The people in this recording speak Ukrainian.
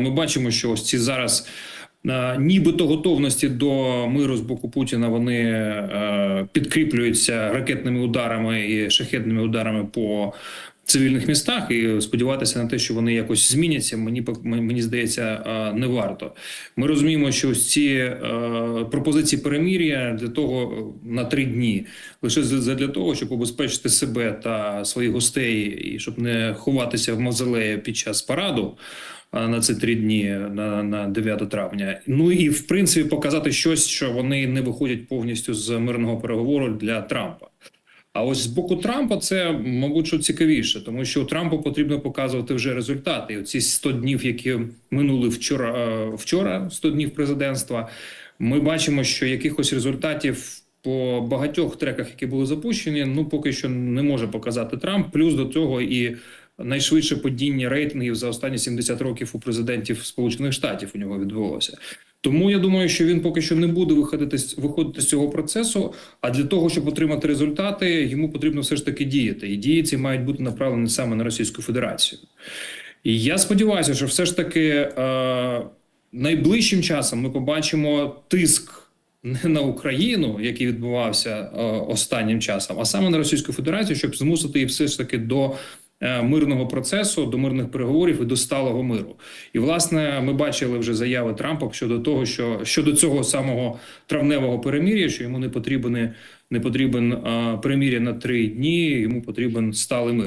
Ми бачимо, що ось ці зараз. е, Нібито готовності до миру з боку Путіна вони е, підкріплюються ракетними ударами і шахетними ударами по цивільних містах. І сподіватися на те, що вони якось зміняться, мені мені здається, е, не варто. Ми розуміємо, що ось ці пропозиції перемір'я для того на три дні лише для того, щоб убезпечити себе та своїх гостей, і щоб не ховатися в мавзолеї під час параду на ці три дні на, на 9 травня. Ну і в принципі показати щось, що вони не виходять повністю з мирного переговору для Трампа. А ось з боку Трампа це, мабуть, що цікавіше, тому що Трампу потрібно показувати вже результати. І оці 100 днів, які минули вчора, е, вчора 100 днів президентства, ми бачимо, що якихось результатів по багатьох треках, які були запущені, ну поки що не може показати Трамп. Плюс до цього і найшвидше падіння рейтингів за останні 70 років у президентів Сполучених Штатів у нього відбулося. Тому я думаю, що він поки що не буде виходити з виходити з цього процесу. А для того, щоб отримати результати, йому потрібно все ж таки діяти. І дії ці мають бути направлені саме на Російську Федерацію. І я сподіваюся, що все ж таки е, найближчим часом ми побачимо тиск не на Україну, який відбувався е, останнім часом, а саме на Російську Федерацію, щоб змусити її все ж таки до мирного процесу, до мирних переговорів і до сталого миру. І власне ми бачили вже заяви Трампа щодо того, що щодо цього самого травневого перемір'я, що йому не потрібен не потрібен е, перемір'я на три дні, йому потрібен сталий мир.